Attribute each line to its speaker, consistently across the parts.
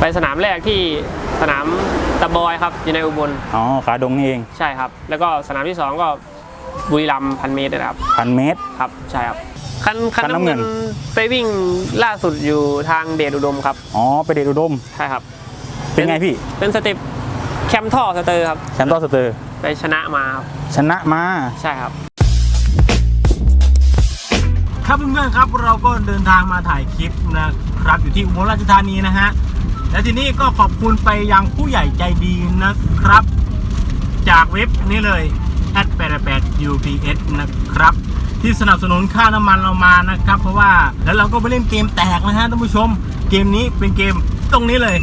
Speaker 1: ไปสนามแรกที่สนามตะบอยครับอยู่ในอุบล
Speaker 2: อ๋อขาดงนี่เอง
Speaker 1: ใช่ครับ แล้วก็สนามที่สองก็บุรีรัมย์พันเมตรนะครับ
Speaker 2: พันเมตร
Speaker 1: ครับใช่ครับคันคัน
Speaker 2: คันน้ำ
Speaker 1: น้ำ
Speaker 2: เงิ
Speaker 1: เงิ
Speaker 2: น
Speaker 1: นไปวิ่งล่าสุดอยู่ทางเดชอุดมครับ
Speaker 2: อ๋อไปเดชอุดม
Speaker 1: ใช่ครับ
Speaker 2: เป็นไงพี่
Speaker 1: เป็นสเต็ปแคมท่อสเตอร์ครับ
Speaker 2: แชมป์ต้อสเตอร์
Speaker 1: ไปชนะมาครับ
Speaker 2: ชนะมา
Speaker 1: ใช่ครับ
Speaker 3: ครับเพื่อนๆครับเราก็เดินทางมาถ่ายคลิปนะครับอยู่ที่อุบลราชธานีนะฮะ และที่นี้ก็ขอบคุณไปยังผู้ใหญ่ใจดีนะครับ จากเว็บนี้เลย888 UPS นะครับ ที่สนับสนุนค่าน้ำมันเรามานะครับ เพราะว่าแล้วเราก็ไปเล่นเกมแตกนะฮะท่านผู้ชม เกมนี้เป็นเกมตรงนี้เลย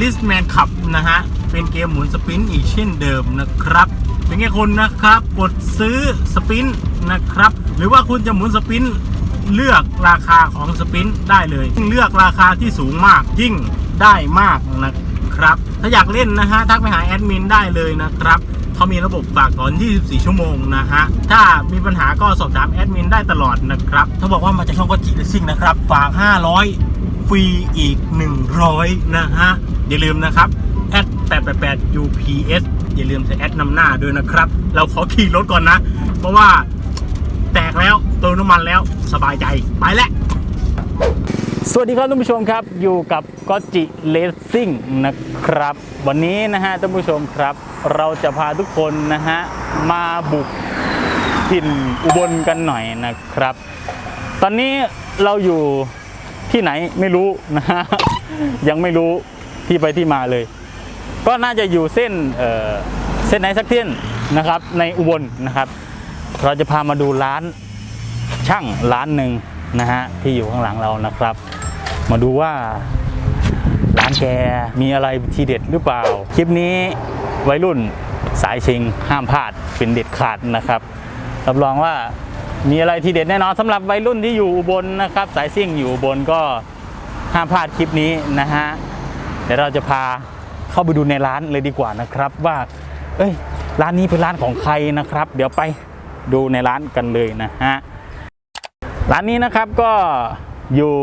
Speaker 3: Listman Cup นะฮะ เป็นเกมหมุนสปินอีกเช่นเดิมนะครับเป็นแค่คนนะครับกดซื้อสปินนะครับ หรือว่าคุณจะหมุนสปินเลือกราคาของสปินได้เลยยิ่งเลือกราคาที่สูงมากยิ่ง ได้มากนะครับ ถ้าอยากเล่นนะฮะทักไปหาแอดมินได้เลยนะครับเขามีระบบฝากถอน 24 ชั่วโมงนะฮะ ถ้ามีปัญหาก็สอบถามแอดมินได้ตลอดนะครับ ถ้าบอกว่ามาจากช่องก็จิเลซิ่งนะครับ ฝาก 500 ฟรีอีก 100 นะฮะ อย่าลืมนะครับแอด888 UPS อย่าลืมใช้แอดนำหน้าด้วยนะครับ เราขอขี่รถก่อนนะ เพราะว่าแตกแล้วเติมน้ำมันแล้วสบายใจไปแล้ว
Speaker 2: สวัสดีครับท่านผู้ชมครับ อยู่กับก็จิเลสซิ่งนะครับ วันนี้นะฮะท่านผู้ชมครับ เราจะพาทุกคนนะฮะมาบุกถิ่นอุบลกันหน่อยนะครับ ตอนนี้เราอยู่ที่ไหนไม่รู้นะฮะยังไม่รู้ที่ไปที่มาเลย ก็น่าจะอยู่เส้นเอ่อเส้นไหนสักเส้นนะครับในอุบลนะครับ เราจะพามาดูร้านช่างร้านหนึ่ง นะฮะที่อยู่ข้างหลังเรานะครับ มาดูว่าร้านแกมีอะไรทีเด็ดหรือเปล่า คลิปนี้วัยรุ่นสายชิงห้ามพลาดเป็นเด็ดขาดนะครับรับรองว่ามีอะไรทีเด็ดแน่นอนสำหรับวัยรุ่นที่อยู่อุบลนะครับ สายซิ่งอยู่อุบลก็ห้ามพลาดคลิปนี้นะฮะเดี๋ยวเราจะพาเข้าไปดูในร้านเลยดีกว่านะครับ ว่า เอ้ยร้านนี้เป็นร้านของใครนะครับ เดี๋ยวไปดูในร้านกันเลยนะฮะ ร้านนี้นะครับก็อยู่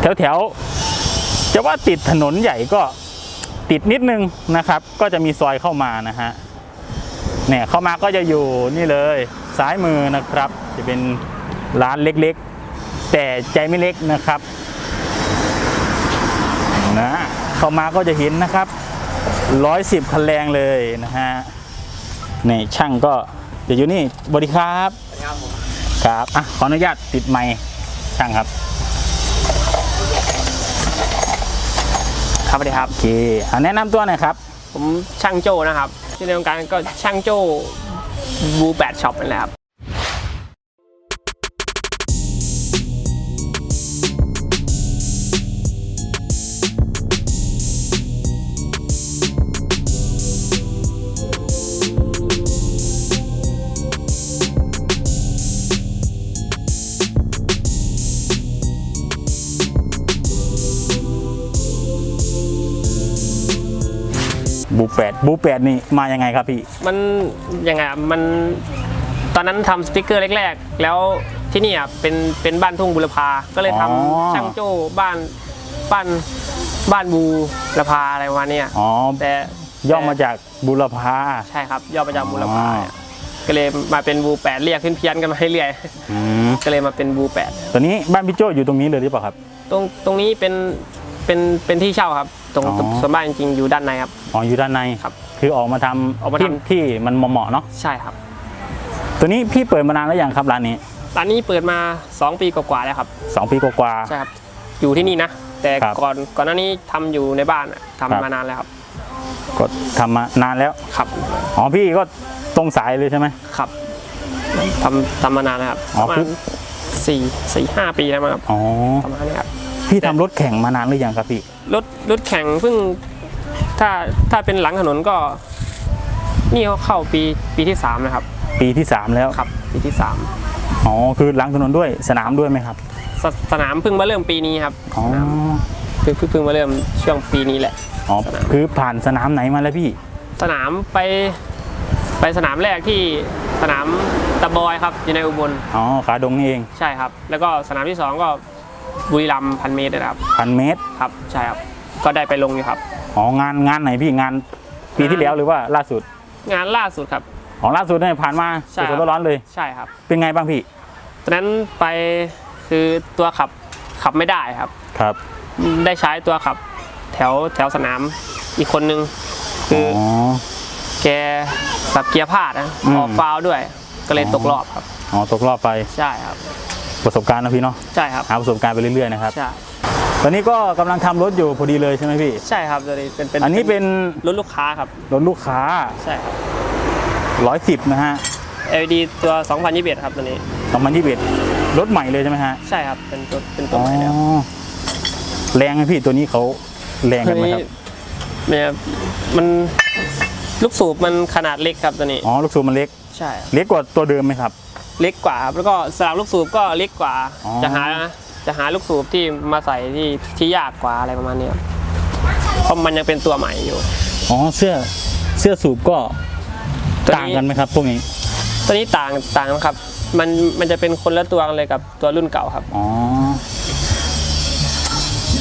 Speaker 2: แถวแถวๆจะว่าติดถนนใหญ่ก็ติดนิดนึงนะครับ ก็จะมีซอยเข้ามานะฮะเนี่ยเข้ามาก็จะอยู่นี่เลยซ้ายมือนะครับ จะเป็นร้านเล็กๆ แต่ใจไม่เล็กนะครับนะเข้ามาก็จะเห็นนะครับร้อยสิบคันแรงเลยนะฮะนี่ช่างก็จะอยู่นี่บริครับ ครับอะขออนุญาตติดไมค์ช่างครับ
Speaker 1: ครับสวัสดีครับ
Speaker 2: โอเคอะแนะนำตัวหน่อยครับ
Speaker 1: ผมช่างโจ้นะครับที่ในวงการก็ช่างโจ้บูแปดช็อปนั่นแหละครับ
Speaker 2: บูแปดบูแปดนี่มายังไงครับพี่
Speaker 1: มันยังไงอะมันตอนนั้นทำสติกเกอร์แรกๆ แล้วที่นี่อะเป็นเป็นบ้านทุ่งบุรพา ก็เลยทำ
Speaker 2: อ๋อ
Speaker 1: ช่างโจ้บ้านบ้านบ้านบูรพาอะไรประมาณเนี้ย
Speaker 2: อ๋อ
Speaker 1: แต่
Speaker 2: ย่อมาจากบุรพา
Speaker 1: ใช่ครับย่อมาจากบูรพา
Speaker 2: อ๋อ
Speaker 1: เนี่ยก็เลยมาเป็นบูแปดเรียกขึ้นเพี้ยนๆกันมาเรื่อย
Speaker 2: อืม
Speaker 1: ๆก็เลยมาเป็นบูแปด
Speaker 2: ตอนนี้บ้านพี่โจอยู่ตรงนี้เลยหรือเปล่าครับ
Speaker 1: ตรงตรงนี้เป็นเป็นเป็นที่เช่าครับ ตรง
Speaker 2: อ๋อ
Speaker 1: ส่วนบ้านจริงๆอยู่ด้านในครับ
Speaker 2: อ๋ออยู่ด้านใน
Speaker 1: ครับ
Speaker 2: คือออกมาทำ
Speaker 1: ออกมา
Speaker 2: ที่
Speaker 1: ทำ
Speaker 2: ที่มันเหมาะๆเนาะ
Speaker 1: ใช่ครับ
Speaker 2: ตัวนี้พี่เปิดมานานแล้วยังครับร้านนี้
Speaker 1: ร้านนี้เปิดมา 2 ปีกว่าๆแล้วครับ
Speaker 2: สองปีกว่า
Speaker 1: ใช่ครับ อยู่ที่นี่นะ แต่
Speaker 2: ครับ
Speaker 1: ก่อนก่อนหน้านี้ทำอยู่ในบ้านอะ
Speaker 2: ครับ
Speaker 1: ทำมานานแล้วครับ
Speaker 2: ๆก็ทำมานานแล้ว
Speaker 1: ครับ
Speaker 2: อ๋อพี่ก็ตรงสายเลยใช่ไหม
Speaker 1: ครับทำทำมานานแล้วครับ
Speaker 2: อ๋
Speaker 1: ป
Speaker 2: อ
Speaker 1: ระมา
Speaker 2: คื
Speaker 1: ณ
Speaker 2: อ
Speaker 1: สี่สี่ห้าปีแล้วมั้งครับ
Speaker 2: อ๋อ
Speaker 1: ประมาณนี้ครับ
Speaker 2: พี่ทำรถแข่งมานานหรือยังครับพี่
Speaker 1: รถรถแข่งเพิ่งถ้าถ้าเป็นหลังถนนก็ นี่เขาเข้าปีปีที่สามนะครับ
Speaker 2: ปีที่สามแล้ว
Speaker 1: ครับ ปีที่สาม
Speaker 2: อ๋อคือหลังถนนด้วยสนามด้วยไหมครับ
Speaker 1: สสนามเพิ่งมาเริ่มปีนี้ครับ
Speaker 2: อ๋อ
Speaker 1: สนามเพิ่งเพิ่งเพิ่งมาเริ่มช่วงปีนี้แหละ
Speaker 2: อ๋อ
Speaker 1: สนาม
Speaker 2: คือผ่านสนามไหนมาแล้วพี่
Speaker 1: สนามไปไปสนามแรกที่สนามตะบอยครับอยู่ในอุบล
Speaker 2: อ๋อขาดงนี่เอง
Speaker 1: ใช่ครับ แล้วก็สนามที่สองก็ บุรีรัมย์พันเมตรนะครับ
Speaker 2: พันเมตร
Speaker 1: ครับใช่ครับก็ได้ไปลงอยู่ครับ
Speaker 2: อ๋องานงานไหนพี่งานปีที่แล้วหรือว่าล่าสุด
Speaker 1: งานล่าสุดครับ
Speaker 2: ของล่าสุดเนี่ยผ่านมา
Speaker 1: ใช่ครั
Speaker 2: ส
Speaker 1: บ
Speaker 2: ดๆร้อนๆเลย
Speaker 1: ใช่ครับ
Speaker 2: เป็นไงบ้างพี่
Speaker 1: ตอนนั้นไปคือตัวขับขับไม่ได้ครับ
Speaker 2: ครับ
Speaker 1: ได้ใช้ตัวขับ แถวแถวสนามอีกคนนึงคืออ
Speaker 2: อ๋อ
Speaker 1: แกสับเกียร์พลาดนะ
Speaker 2: อืม
Speaker 1: ออกฟาวล์ด้วย ก็เลยตกรอบครับ
Speaker 2: อ๋อตกรอบไป
Speaker 1: ใช่ครับ
Speaker 2: ประสบการณ์นะพี่เนาะ
Speaker 1: ใช่ครับ
Speaker 2: หาประสบการณ์ไปเรื่อยๆนะครับ
Speaker 1: ใช่
Speaker 2: ตอนนี้ก็กำลังทำรถอยู่พอดีเลยใช่ไหมพี่
Speaker 1: ใช่ครับตัวนี้เป็นเป็น
Speaker 2: อันนี้เป็น
Speaker 1: รถลูกค้าครับ
Speaker 2: รถลูกค้า
Speaker 1: ใช่ครับ
Speaker 2: 110 นะฮะ
Speaker 1: LED ตัว 2021 ครับตัวนี้
Speaker 2: 2021 รถใหม่เลยใช่ไหมฮะ
Speaker 1: ใช่ครับเป็นตัวเป็นตัวใหม่แล้ว
Speaker 2: อ๋อแรงไหมพี่ตัวนี้เขาแรงกันไหมครับ
Speaker 1: เนี่ยมันลูกสูบมันขนาดเล็กครับตัวนี้
Speaker 2: อ๋อลูกสูบมันเล็ก
Speaker 1: ใช่ครับ
Speaker 2: เล็กกว่าตัวเดิมไหมครับ
Speaker 1: เล็กกว่าครับแล้วก็สลักลูกสูบก็เล็กกว่า
Speaker 2: อ๋อ
Speaker 1: จะหาจะหาลูกสูบที่มาใส่ที่ที่ยากกว่าอะไรประมาณเนี้ยครับเพราะมันยังเป็นตัวใหม่อยู่
Speaker 2: อ๋อเสื้อเสื้อสูบก็
Speaker 1: ตัวนี้
Speaker 2: ต่างกันไหมครับพวกนี้
Speaker 1: ตัวนี้ต่างต่างนะครับ มันมันจะเป็นคนละตัวกันเลยกับตัวรุ่นเก่าครับ
Speaker 2: อ๋อ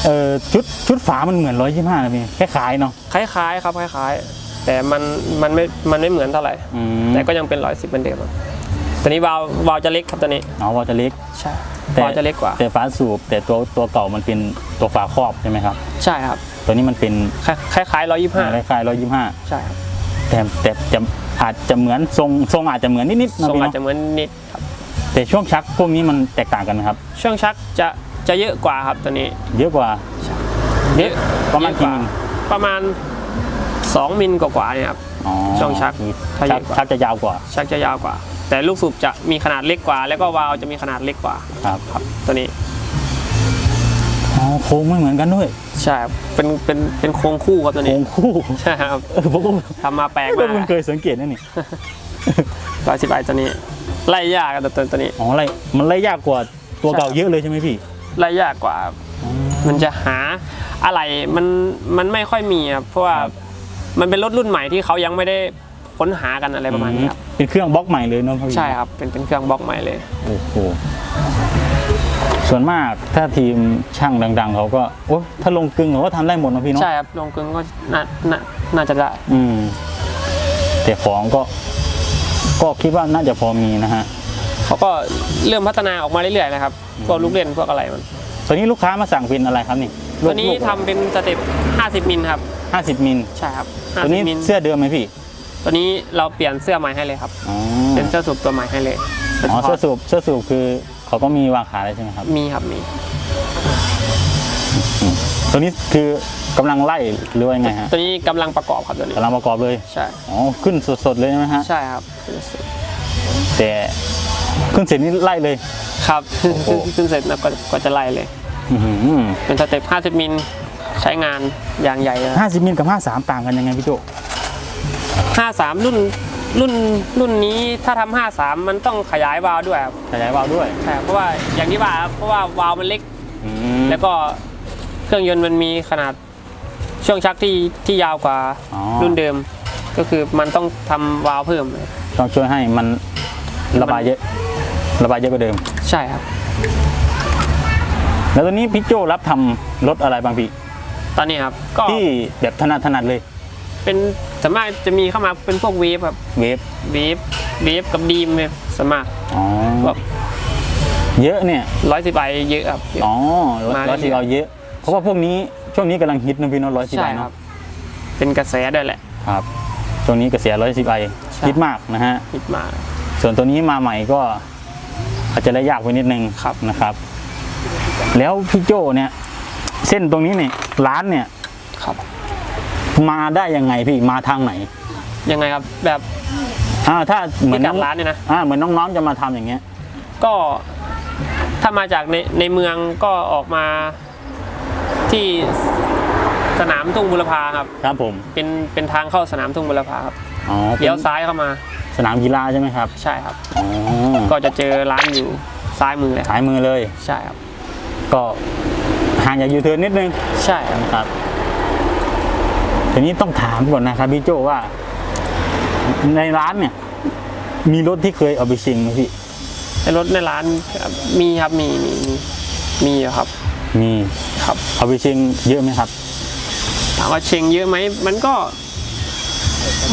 Speaker 2: เออชุดชุดฝามันเหมือนร้อยยี่ห้านะพี่คล้ายๆเนาะ
Speaker 1: คล้ายๆครับคล้ายๆ แต่มันมันไม่มันไม่เหมือนเท่าไหร่
Speaker 2: อืม
Speaker 1: แต่ก็ยังเป็นร้อยสิบเหมือนเดิมครับ ตัวนี้วาล์ววาล์วจะเล็กครับตัวนี้
Speaker 2: อ๋อวอลจะเล็ก
Speaker 1: ใช่
Speaker 2: แต่
Speaker 1: วาล์วจะเล็กกว่า
Speaker 2: แต่ฝาสูบ แต่ตัวตัวเก่ามันเป็นตัวฝาครอบใช่ไหมครับ
Speaker 1: ใช่ครับ
Speaker 2: ตัวนี้มันเป็น
Speaker 1: คล้ายคล้ายร้อยยี่ห้า
Speaker 2: คล้ายๆร้อยยี่ห้า
Speaker 1: ใช่ครับ
Speaker 2: แต่แต่จะอาจจะเหมือนทรงทรงอาจจะเหมือนนิดๆนะ
Speaker 1: ทรง
Speaker 2: พี่
Speaker 1: อาจ
Speaker 2: เนาะ
Speaker 1: จะเหมือนนิดครับ
Speaker 2: แต่ช่วงชักพวกนี้มันแตกต่างกันไหมครับ
Speaker 1: ช่วงชักจะจะเยอะกว่าครับตัวนี้
Speaker 2: เยอะกว่า
Speaker 1: เยอะ
Speaker 2: ประมาณ
Speaker 1: เยอะกว่า
Speaker 2: กี่มิล
Speaker 1: ประมาณ 2มิลกว่าๆเนี่ยครับ
Speaker 2: อ๋อ
Speaker 1: ช่วงชัก
Speaker 2: คือ
Speaker 1: ถ้าเย
Speaker 2: ชัก
Speaker 1: อะกว่า
Speaker 2: ชักจะยาวกว่า
Speaker 1: ชักจะยาวกว่า แต่ลูกสูบจะมีขนาดเล็กกว่า แล้วก็วาล์วจะมีขนาดเล็กกว่า
Speaker 2: ครับ
Speaker 1: ครับตัวนี้
Speaker 2: อ๋อโค้งไม่เหมือนกันด้วย
Speaker 1: ใช่ครับเป็นเป็นเป็นโครงคู่ครับตัว
Speaker 2: โค้
Speaker 1: นี้
Speaker 2: งคู่
Speaker 1: ใช่ครับ
Speaker 2: เออผมก็
Speaker 1: ทำมาแปลก
Speaker 2: ไม่
Speaker 1: มาก
Speaker 2: เพิ่งเคยสังเกตนะนี่
Speaker 1: ร้อยสิบไอตัวนี้ ไล่ยากกับตัวตัวนี้
Speaker 2: อ๋ออะไรมันไล่ยากกว่าตัวเก่า
Speaker 1: ใช่
Speaker 2: เยอะเลยใช่ไหมพี่
Speaker 1: ไล่ยากกว่าครับมันจะหาอะไรมันมันไม่ค่อยมีครับเพราะว่า
Speaker 2: ครับ
Speaker 1: มันเป็นรถรุ่นใหม่ที่เขายังไม่ได้ค้นหากันอะไรประมาณนี้ครับ
Speaker 2: เป็นเครื่องบล็อกใหม่เลยเนาะพี่
Speaker 1: ใช่ครับเป็นเป็นเครื่องบล็อกใหม่เลย
Speaker 2: โอ้โหส่วนมากถ้าทีมช่างดัง ๆ เขาก็โอ้ถ้าลงกึ่งเขาก็ทำได้หมดนะพี่เนาะ
Speaker 1: ใช่ครับลงกึ่งก็น่าน่าน่าจะได้
Speaker 2: อืมแต่ของก็ ก็คิดว่าน่าจะพอมีนะฮะ
Speaker 1: เขาก็เริ่มพัฒนาออกมาเรื่อยๆนะครับพวกลูกเล่นพวกอะไรมัน
Speaker 2: ตอนนี้ลูกค้ามาสั่งเป็นอะไรครับนี่
Speaker 1: ตัวนี้ทำเป็นสเต็ป50 มิลครับ
Speaker 2: ห้าสิบมิล
Speaker 1: ใช่ครับ
Speaker 2: ตัวนี้
Speaker 1: 50มิล
Speaker 2: เสื้อเดิมไหมพี่
Speaker 1: ตัวนี้เราเปลี่ยนเสื้อใหม่ให้เลยครับ
Speaker 2: อ๋อ
Speaker 1: เป็นเสื้อสูบตัวใหม่ให้เลย
Speaker 2: อ๋อเสื้อสูบเสื้อสูบคือเขาก็มีวางขายแล้วใช่ไหมครับ
Speaker 1: มีครับมี
Speaker 2: ตัวนี้คือกำลังไล่หรือว่ายังไงฮะ
Speaker 1: ตัวนี้กำลังประกอบครับตัวนี้
Speaker 2: กำลังประกอบเลย
Speaker 1: ใช่
Speaker 2: อ๋อ ขึ้นสดๆเลยใช่ไหมฮะ
Speaker 1: ใช่ครับ
Speaker 2: แต่ขึ้นเสร็จนี่ไล่เลย
Speaker 1: ครับ
Speaker 2: โอ้โห
Speaker 1: ขึ้นเสร็จแล้วก็ก็จะไล่เลย
Speaker 2: อื้อหือ
Speaker 1: เป็นสเต็ป50มิลใช้งานอย่างใหญ่เลย
Speaker 2: ห้าสิบมิลกับห้าสามต่างกันยังไงพี่โจ
Speaker 1: 53 รุ่นรุ่นรุ่นนี้ถ้าทำ53 มันต้องขยายวาล์วด้วยครับ
Speaker 2: ขยายวาล์วด้วย
Speaker 1: ใช่ครับเพราะว่าอย่างที่ว่าครับเพราะว่าวาล์วมันเล็ก
Speaker 2: อืม
Speaker 1: แล้วก็เครื่องยนต์มันมีขนาดช่วงชักที่ที่ยาวกว่า
Speaker 2: อ๋อ
Speaker 1: รุ่นเดิม ก็คือมันต้องทำวาล์วเพิ่ม
Speaker 2: ต้องช่วยให้มันระบายเยอะระบายเยอะกว่าเดิม
Speaker 1: ใช่ครับ
Speaker 2: แล้วตอนนี้พี่โจรับทำรถอะไรบางพี่
Speaker 1: ตอนนี้ครับ ก็
Speaker 2: ที่แบบถนัดถนัดเลย
Speaker 1: เป็นสวนมากจะมีเข้ามาเป็นพวกเวฟครับ
Speaker 2: เวฟ
Speaker 1: เวฟเวฟกับดีมเนี่ยสวนมาก
Speaker 2: อ๋อ
Speaker 1: ก็
Speaker 2: เยอะเนี่ย
Speaker 1: ร้อยสิบใบเยอะครับเยอะ
Speaker 2: อ๋อ
Speaker 1: มา
Speaker 2: ร้อยสิบเอาเยอะ เพราะว่าพวกนี้ช่วงนี้กำลังฮิตนะพี่เน้องร้อยสิบ
Speaker 1: ใช่
Speaker 2: ไอ
Speaker 1: ครั
Speaker 2: เนาะ
Speaker 1: บเป็นกระแสด้วยแหละ
Speaker 2: ครับช่วงนี้กระแสร้อยสิบไอ
Speaker 1: ใช่
Speaker 2: ฮิตมากนะฮะ
Speaker 1: ฮิตมาก
Speaker 2: ส่วนตัวนี้มาใหม่ก็อาจจะได้ยากไปนิดนึง
Speaker 1: ครับ
Speaker 2: นะครับ แล้วพี่โจเนี่ย เส้นตรงนี้เนี่ยร้านเนี่ย
Speaker 1: ครับ
Speaker 2: มาได้ยังไงพี่มาทางไหน
Speaker 1: ยังไงครับแบบ
Speaker 2: อ่าถ้าเหมือน
Speaker 1: พิกั
Speaker 2: น้
Speaker 1: ด
Speaker 2: อง
Speaker 1: ร้านเนี่ยนะ
Speaker 2: อ่าเหมือนน้องๆจะมาทำอย่างเงี้ย
Speaker 1: ก็ถ้ามาจากในในเมืองก็ออกมาที่สนามทุ่งบุรพาครับ
Speaker 2: ครับผม
Speaker 1: เป็นเป็นทางเข้าสนามทุ่งบุรพาครับ
Speaker 2: อ๋อเป็น
Speaker 1: เลี้ยวซ้ายเข้ามา
Speaker 2: สนามกีฬาใช่ไหมครับ
Speaker 1: ใช่ครับ
Speaker 2: อ๋อ
Speaker 1: ก็จะเจอร้านอยู่ซ้ายมือเลยครับ
Speaker 2: สายมือเลย
Speaker 1: ใช่ครับ
Speaker 2: ก็ห่างจากยูเทิร์นนิดนึง
Speaker 1: ใช่ครับ
Speaker 2: นะครับทีนี้ต้องถามก่อนนะครับพี่โจว่า ในร้านเนี่ย มีรถที่เคยเอาไปชิงไหมพี่
Speaker 1: ในรถในร้านครับมีครับมีมีมีมีอยู่ครับ
Speaker 2: มี
Speaker 1: ครับ
Speaker 2: เอาไปเชียงเยอะไหมครับ
Speaker 1: ถามว่าเชงเยอะไหมมันก็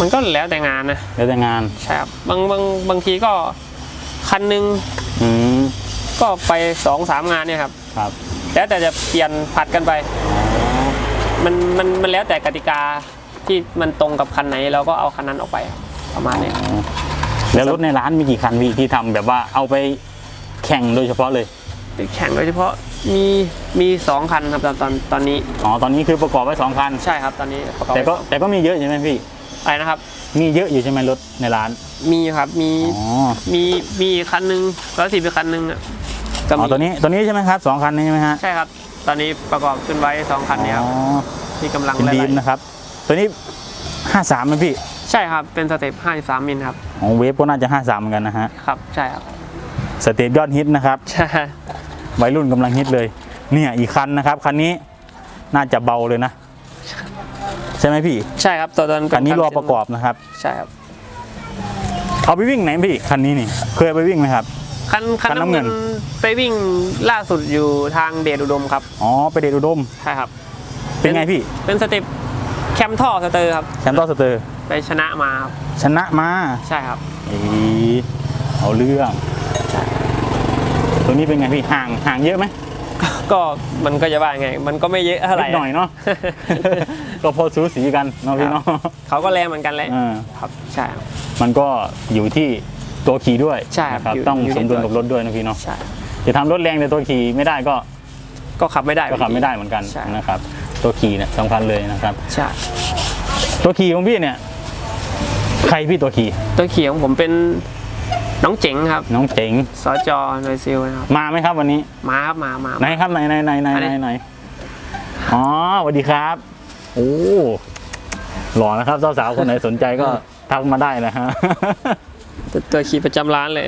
Speaker 1: มันก็แล้วแต่งานนะ
Speaker 2: แล้วแต่งาน
Speaker 1: ใช่ครับบางบางบางทีก็คันหนึง
Speaker 2: อืม
Speaker 1: ก็ไปสองสามงานเนี่ยครับ
Speaker 2: ครับ
Speaker 1: แล้วแต่จะเปลี่ยนผัดกันไป มันมันมันแล้วแต่กติกาที่มันตรงกับคันไหนเราก็เอาคันนั้นออกไปครับประมาณเนี้ย
Speaker 2: แล้วรถในร้านมีกี่คันพี่ที่ทำแบบว่าเอาไปแข่งโดยเฉพาะเลย
Speaker 1: ไปแข่งโดยเฉพาะมีมีสองคันครับตอนตอนตอนนี้
Speaker 2: อ๋อตอนนี้คือประกอบไว้สองคัน
Speaker 1: ใช่ครับตอนนี้ประอบ
Speaker 2: แต่ก็
Speaker 1: ไว้
Speaker 2: แต่ก็มีเยอะใช่ไหมพี่
Speaker 1: อะไรนะครับ
Speaker 2: มีเยอะอยู่ใช่ไหมรถในร้าน
Speaker 1: มีครับมี
Speaker 2: อ๋อ
Speaker 1: มีมีอีกคันหนึงร้อยสิบคันหนึงอะ ก็
Speaker 2: อ๋อ
Speaker 1: มี
Speaker 2: ตัวนี้ตัวนี้ใช่ไหมครับสองคันนี้ใช่ไหมฮะ
Speaker 1: ใช่ครับ ตอนนี้ประกอบขึ้นไว้สองคันเนี้ครับ
Speaker 2: อ๋อ
Speaker 1: ที่กำลัง
Speaker 2: เป็น
Speaker 1: ไล่
Speaker 2: ดีมนะครับ ตัวนี้ห้าสามไหมพี่
Speaker 1: ใช่ครับ เป็นสเต็ป53มิลครับ
Speaker 2: ของเวฟก็น่าจะห้าสามเหมือนกันนะฮะ
Speaker 1: ครับ ใช่ครับ
Speaker 2: สเตปยอดฮิตนะครับ
Speaker 1: ใช่
Speaker 2: วัยรุ่นกำลังฮิตเลย เนี่ยอีกคันนะครับคันนี้น่าจะเบาเลยนะ ใช่ไหมพี่
Speaker 1: ใช่ครับตัวตอนเป็
Speaker 2: คันนี้รอประกอบนะครับ
Speaker 1: ใช่ครับ
Speaker 2: เอาไปวิ่งไหนพี่คันนี้นี่เคยเอาไปวิ่งไหมครับ
Speaker 1: คันคัน
Speaker 2: คันน้ำ
Speaker 1: น้ำ
Speaker 2: เงิ
Speaker 1: เงิ
Speaker 2: น
Speaker 1: นไปวิ่งล่าสุดอยู่ทางเดชอุดมครับ
Speaker 2: อ๋อ ไปเดชอุดม
Speaker 1: ใช่ครับ
Speaker 2: เป็นไงพี่
Speaker 1: เป็นสเต็ปแคมท่อสเตอร์ครับ
Speaker 2: แชมป์ต้อสเตอร์
Speaker 1: ไปชนะมาครับ
Speaker 2: ชนะมา
Speaker 1: ใช่ครับ
Speaker 2: อีเอาเรื่อง
Speaker 1: ใช่
Speaker 2: ตัวนี้เป็นไงพี่ ห่าง ห่างเยอะไหม
Speaker 1: ก็มันก็จะว่าไง มันก็ไม่เยอะเท่าไห
Speaker 2: นิ
Speaker 1: ร่
Speaker 2: ดหน่อยเนาะก็พอสูสีกันเนาะพี่เนาะ
Speaker 1: เขาก็แรงเหมือนกันแหละ
Speaker 2: อ่า
Speaker 1: ครับใช่ครับ
Speaker 2: มันก็อยู่ที่ ตัวขี่ด้วย
Speaker 1: ใช่ครับ
Speaker 2: นะ
Speaker 1: อยู่
Speaker 2: ต้อง
Speaker 1: อยู่
Speaker 2: ส
Speaker 1: ที่
Speaker 2: มดุล
Speaker 1: ตัว
Speaker 2: กับรถด้วยนะพี่เนาะ
Speaker 1: ใช่
Speaker 2: จะทำรถแรงแต่ตัวขี่ไม่ได้ก็
Speaker 1: ก็ขับไม่ได้
Speaker 2: ก็ขับไม่ได้เหมือนกัน
Speaker 1: ใช่
Speaker 2: นะครับ ตัวขี่เนี่ยสำคัญเลยนะครับ
Speaker 1: ใช่
Speaker 2: ตัวขี่ของพี่เนี่ย ใครพี่ตัวขี่
Speaker 1: ตัวเขียของผมเป็นน้องเจ๋งครับ
Speaker 2: น้องเจ๋ง
Speaker 1: สจหน่วยซิลนะครับ
Speaker 2: มาไหมครับวันนี้
Speaker 1: มาครับมามา
Speaker 2: ไหนครับไหนไหนไหนไหน
Speaker 1: อัน
Speaker 2: ไหน
Speaker 1: นี้
Speaker 2: ไหนอ๋อสวัสดีครับ โอ้หล่อนะครับสาวๆคนไหนสนใจก็ทักมาได้นะฮะ
Speaker 1: ตัวตัวขี่ประจำร้านเลย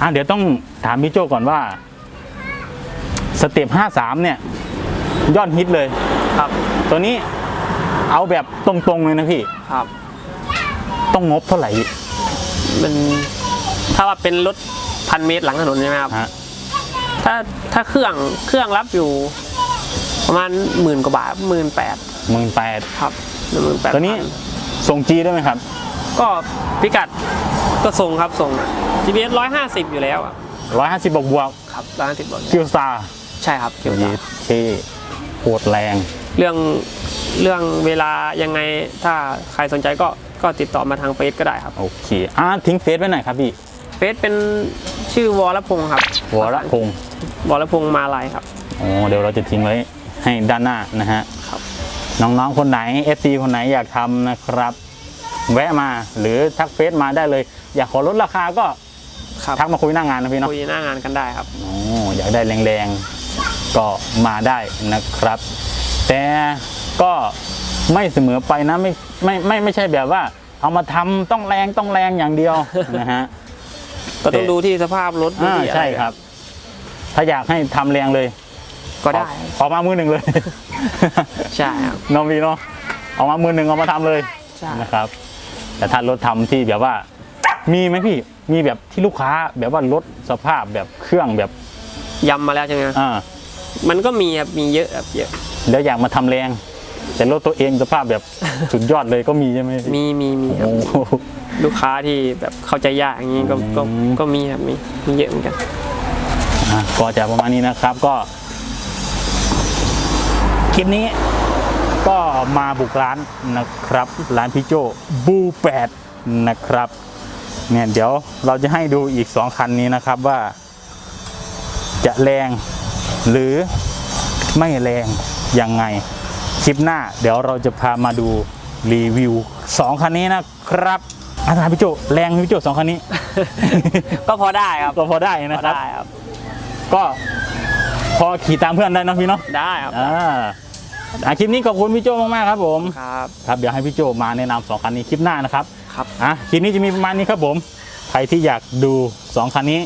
Speaker 2: อะเดี๋ยวต้องถามพี่โจก่อนว่า สเต็ปห้าสามเนี่ย ยอดฮิตเลย
Speaker 1: ครับ
Speaker 2: ตัวนี้เอาแบบตรงๆเลยนะพี่
Speaker 1: ครับ
Speaker 2: ต้องงบเท่าไหร่พี่
Speaker 1: มันถ้าว่าเป็นรถพันเมตรหลังถนนใช่ไหมครับ
Speaker 2: ฮะ
Speaker 1: ถ้าถ้าเครื่องเครื่องรับอยู่ ประมาณหมื่นกว่าบาทหมื่นแปด
Speaker 2: หมื่นแปด
Speaker 1: ครับหมื่นแปด
Speaker 2: ตัวนี้ส่งจีได้ไหมครับ
Speaker 1: ก็พิกัดก็ส่งครับส่ง GPS ร้อยห้าสิบอยู่แล้วอะ
Speaker 2: ร้อยห้าสิบบวกบวก
Speaker 1: ครับร้อยห้าสิบบาท
Speaker 2: คิวสตาร์
Speaker 1: ใช่ครับเกี่ยว
Speaker 2: ยี
Speaker 1: กับ
Speaker 2: เคโคตรแรง
Speaker 1: เรื่องเรื่องเวลายังไงถ้าใครสนใจก็ก็ติดต่อมาทางเฟซก็ได้ครับ
Speaker 2: โอเคอะทิ้งเฟซไว้หน่อยครับพี่
Speaker 1: เฟซเป็นชื่อวรพงศ์ครับ
Speaker 2: วรพงศ์
Speaker 1: วรพงศ์มาลายครับ
Speaker 2: อ๋อเดี๋ยวเราจะทิ้งไว้ให้ด้านหน้านะฮะ
Speaker 1: ครับ
Speaker 2: น้องๆคนไหน FC คนไหนอยากทำนะครับ แวะมาหรือทักเฟซมาได้เลย อยากขอลดราคาก็
Speaker 1: ครับ
Speaker 2: ทักมาคุยหน้างานนะพี่เนาะ
Speaker 1: คุยหน้างานกันได้ครับ
Speaker 2: โอ้อยากได้แรงๆก็มาได้นะครับ แต่ก็ไม่เสมอไปนะไม่ไม่ไม่ไม่ใช่แบบว่า เอามาทำต้องแรงต้องแรงอย่างเดียวนะฮะ
Speaker 1: ก็ต้องดูที่สภาพรถดู
Speaker 2: อ่า
Speaker 1: ที่อะไใช่
Speaker 2: ครับ ถ้าอยากให้ทำแรงเลย
Speaker 1: ก็ได้
Speaker 2: ออกออกมามือหนึ่งเลย
Speaker 1: ใช่ครับ
Speaker 2: น้องวีเนาะออกมามือหนึ่งเอามาทำเลย
Speaker 1: ใช่
Speaker 2: นะครับ แต่ถ้ารถทำที่แบบว่า มีไหมพี่มีแบบที่ลูกค้าแบบว่ารถสภาพแบบเครื่องแบบ
Speaker 1: ยำมาแล้วใช่ไหมครับ
Speaker 2: อ่า
Speaker 1: มันก็มีครับมีเยอะครับเยอะ
Speaker 2: แล้วอยากมาทำแรง แต่รถตัวเองสภาพแบบสุดยอดเลยก็มีใช่ไหมพี่
Speaker 1: มีมีมีครับ
Speaker 2: โอ้โห
Speaker 1: ลูกค้าที่แบบเข้าใจยากอย่างนี้ก็ก็
Speaker 2: อืม
Speaker 1: ก็มีครับมีมีเยอะเหมือนกัน
Speaker 2: อะก็จะประมาณนี้นะครับก็คลิปนี้ ก็มาบุกร้านนะครับ ร้านพี่โจบูแปดนะครับเนี่ยเดี๋ยวเราจะให้ดูอีกสองคันนี้นะครับว่า จะแรงหรือไม่แรงยังไง คลิปหน้า เดี๋ยวเราจะพามาดูรีวิวสองคันนี้นะครับอาจารย์พี่โจแรงไหมพี่โจสองคันนี้
Speaker 1: ก็พอได้ครับ
Speaker 2: ก็พอได้
Speaker 1: พ
Speaker 2: นะ
Speaker 1: อ
Speaker 2: ครับ
Speaker 1: ได้ครับ
Speaker 2: ก็พอขี่ตามเพื่อนได้เนอะพี่เนาะ
Speaker 1: ได้ครับ
Speaker 2: อ่า อะคลิปนี้ขอบคุณพี่โจมากๆครับผม
Speaker 1: ครับ
Speaker 2: ครับเดี๋ยวให้พี่โจมาแนะนำสองคันนี้คลิปหน้านะครับ
Speaker 1: ครับ
Speaker 2: อะคลิปนี้จะมีประมาณนี้ครับผม ใครที่อยากดูสองคันนี้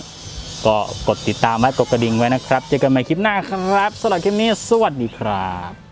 Speaker 2: ก็กดติดตามไว้กดกระดิ่งไว้นะครับ เจอกันใหม่คลิปหน้าครับสำหรับคลิปนี้สวัสดีครับ